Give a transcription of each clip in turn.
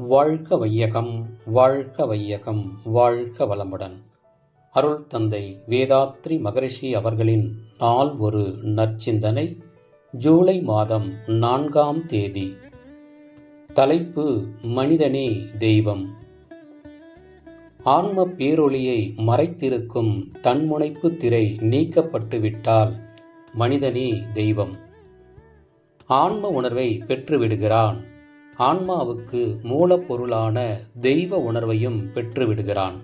வாழ்க வையகம் வாழ்க வையகம் வாழ்க வளமுடன். அருள் தந்தை வேதாத்ரி மகரிஷி அவர்களின் நாள் ஒரு நற்சிந்தனை ஜூலை மாதம் நான்காம் தேதி. தலைப்பு மனிதனே தெய்வம். ஆன்ம பேரொளியை மறைத்திருக்கும் தன்முனைப்பு திரை நீக்கப்பட்டு விட்டால் மனிதனே தெய்வம். ஆன்ம உணர்வை பெற்றுவிடுகிறான் ஆன்மாவுக்கு மூலப்பொருளான தெய்வ உணர்வையும் பெற்றுவிடுகிறான்.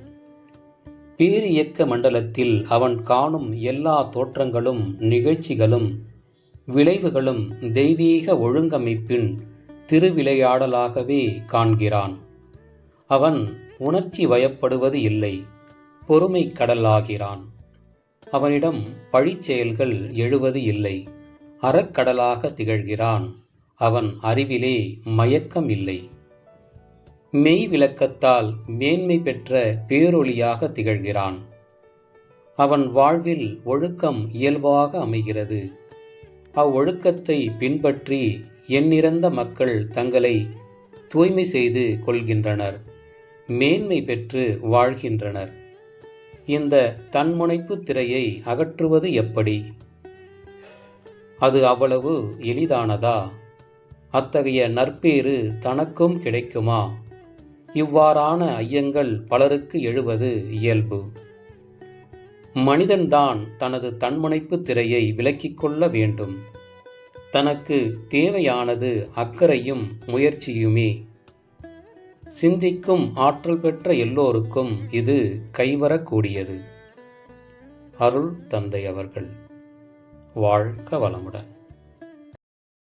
பேரியக்க மண்டலத்தில் அவன் காணும் எல்லா தோற்றங்களும் நிகழ்ச்சிகளும் விளைவுகளும் தெய்வீக ஒழுங்கமைப்பின் திருவிளையாடலாகவே காண்கிறான். அவன் உணர்ச்சி வயப்படுவது இல்லை பொறுமை கடலாகிறான். அவனிடம் பழிச்செயல்கள் எழுவது இல்லை அறக்கடலாக திகழ்கிறான். அவன் அறிவிலே மயக்கம் இல்லை மெய் விளக்கத்தால் மேன்மை பெற்ற பேரொளியாக திகழ்கிறான். அவன் வாழ்வில் ஒழுக்கம் இயல்பாக அமைகிறது. அவ்வொழுக்கத்தை பின்பற்றி எண்ணிறந்த மக்கள் தங்களை தூய்மை செய்து கொள்கின்றனர். மேன்மை பெற்று வாழ்கின்றனர். இந்த தன்முனைப்பு திரையை அகற்றுவது எப்படி? அது அவ்வளவு எளிதானதா? அத்தகைய நற்பேறு தனக்கும் கிடைக்குமா? இவ்வாறான ஐயங்கள் பலருக்கு எழுவது இயல்பு. மனிதன்தான் தனது தன்முனைப்பு திரையை விலக்கிக் கொள்ள வேண்டும். தனக்கு தேவையானது அக்கறையும் முயற்சியுமே. சிந்திக்கும் ஆற்றல் பெற்ற எல்லோருக்கும் இது கைவரக்கூடியது. அருள் தந்தை அவர்கள். வாழ்க வளமுடன்.